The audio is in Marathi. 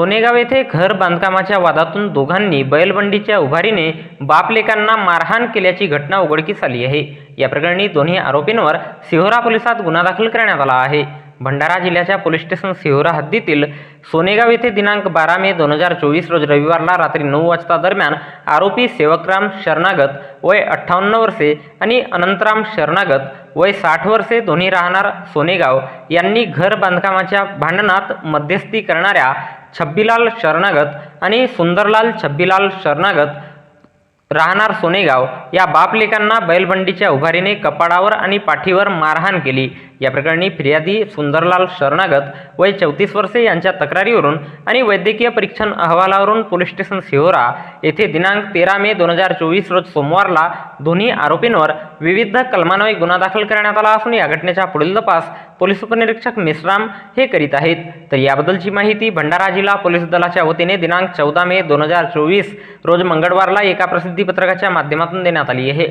सोनेगाव येथे घर बांधकामाच्या वादातून दोघांनी बैलबंडीच्या उभारीने बापलेकांना मारहाण केल्याची घटना उघडकीस आली आहे. या प्रकरणी दोन्ही आरोपींवर सिहोरा पोलिसात गुन्हा दाखल करण्यात आला आहे. भंडारा जिल्ह्याच्या पोलीस स्टेशन सिहोरा हद्दीतील सोनेगाव येथे दिनांक बारा मे दोन हजार चोवीस रोज रविवारला रात्री नऊ वाजता दरम्यान आरोपी सेवकराम शरणागत वय अठ्ठावन्न वर्षे आणि अनंतराम शरणागत वय साठ वर्षे दोन्ही राहणार सोनेगाव यांनी घर बांधकामाच्या भांडणात मध्यस्थी करणाऱ्या छब्बीलाल शरणागत आणि सुंदरलाल छब्बीलाल शरणागत राहणार सोनेगाव या बापलेकांना बैलबंडीच्या उभारीने कपाडावर आणि पाठीवर मारहाण केली. या प्रकरणी फिर्यादी सुंदरलाल शरणागत वय चौतीस वर्षे यांच्या तक्रारीवरून आणि वैद्यकीय परीक्षण अहवालावरून पोलीस स्टेशन सिहोरा येथे दिनांक तेरा मे दोन हजार चोवीस रोज सोमवारला दोन्ही आरोपींवर विविध कलमान्वये गुन्हा दाखल करण्यात आला असून या घटनेचा पुढील तपास पोलीस उपनिरीक्षक मिश्राम हे करीत आहेत. तर याबद्दलची माहिती भंडारा जिल्हा पोलीस दलाच्या वतीने दिनांक चौदा मे दोन हजार चोवीस रोज मंगळवारला एका प्रसिद्धी पत्रकाच्या माध्यमातून देण्यात आली आहे.